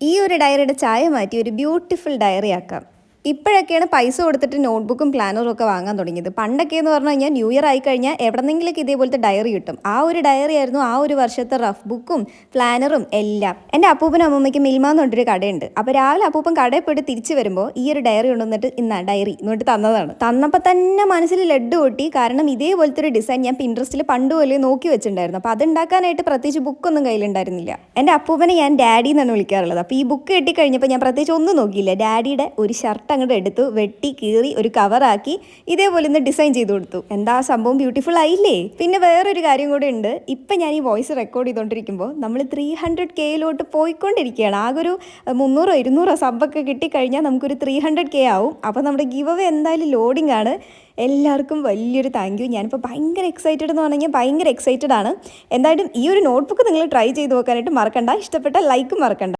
ഈ ഒരു ഡയറിയുടെ ചായ മാറ്റി ഒരു ബ്യൂട്ടിഫുൾ ഡയറി ആക്കാം. ഇപ്പോഴൊക്കെയാണ് പൈസ കൊടുത്തിട്ട് നോട്ട്ബുക്കും പ്ലാനറും ഒക്കെ വാങ്ങാൻ തുടങ്ങിയത്. പണ്ടൊക്കെ എന്ന് പറഞ്ഞു കഴിഞ്ഞാൽ ന്യൂ ഇയർ ആയി കഴിഞ്ഞാൽ എവിടെന്നെങ്കിലൊക്കെ ഇതേപോലത്തെ ഡയറി കിട്ടും. ആ ഒരു ഡയറി ആയിരുന്നു ആ ഒരു വർഷത്തെ റഫ് ബുക്കും പ്ലാനറും എല്ലാം. എന്റെ അപ്പൂപ്പനും അമ്മൂമ്മയ്ക്ക് മിൽമ എന്ന് പറഞ്ഞൊരു കടയുണ്ട്. അപ്പോൾ രാവിലെ അപ്പൂപ്പൻ കടയിൽ പോയിട്ട് തിരിച്ചു വരുമ്പോൾ ഈ ഒരു ഡയറി കൊണ്ടുവന്നിട്ട് ഇന്ന ഡയറി എന്നിട്ട് തന്നതാണ്. തന്നപ്പോൾ തന്നെ മനസ്സിൽ ലഡ്ഡു കൊട്ടി കാരണം ഇതേപോലത്തെ ഒരു ഡിസൈൻ ഞാൻ പിൻട്രസ്റ്റിൽ പണ്ട് പോലെ നോക്കി വെച്ചിട്ടുണ്ടായിരുന്നു. അപ്പോൾ അതുണ്ടാക്കാനായിട്ട് പ്രത്യേകിച്ച് ബുക്കൊന്നും കയ്യിലുണ്ടായിരുന്നില്ല. എന്റെ അപ്പൂപ്പനെ ഞാൻ ഡാഡി എന്നാണ് വിളിക്കാറുള്ളത്. അപ്പോൾ ഈ ബുക്ക് കിട്ടിക്കഴിഞ്ഞപ്പോൾ ഞാൻ പ്രത്യേകിച്ച് ഒന്നും നോക്കിയില്ല. ഡാഡിയുടെ ഒരു ഷർട്ട് അങ്ങോട്ട് എടുത്തു വെട്ടി കീറി ഒരു കവറാക്കി ഇതേപോലെ ഒന്ന് ഡിസൈൻ ചെയ്ത് കൊടുത്തു. എന്താ സംഭവം ബ്യൂട്ടിഫുൾ ആയില്ലേ? പിന്നെ വേറൊരു കാര്യം കൂടെ ഉണ്ട്. ഇപ്പം ഞാൻ ഈ വോയിസ് റെക്കോർഡ് ചെയ്തുകൊണ്ടിരിക്കുമ്പോൾ നമ്മൾ ത്രീ ഹൺഡ്രഡ് കെയിലോട്ട് പോയിക്കൊണ്ടിരിക്കുകയാണ്. ആകെ ഒരു മുന്നൂറോ ഇരുന്നൂറോ സബ്ബൊക്കെ കിട്ടിക്കഴിഞ്ഞാൽ നമുക്കൊരു ത്രീ ഹൺഡ്രഡ് കെ ആവും. അപ്പോൾ നമ്മുടെ ഗിവ് അവേ എന്തായാലും ലോഡിംഗ് ആണ്. എല്ലാവർക്കും വലിയൊരു താങ്ക് യു ഞാനിപ്പോൾ ഭയങ്കര എക്സൈറ്റഡ് എന്ന് പറഞ്ഞാൽ ഭയങ്കര എക്സൈറ്റഡ് ആണ്. എന്തായാലും ഈ ഒരു നോട്ട്ബുക്ക് നിങ്ങൾ ട്രൈ ചെയ്ത് നോക്കാനായിട്ട് മറക്കണ്ട. ഇഷ്ടപ്പെട്ട ലൈക്കും മറക്കണ്ട.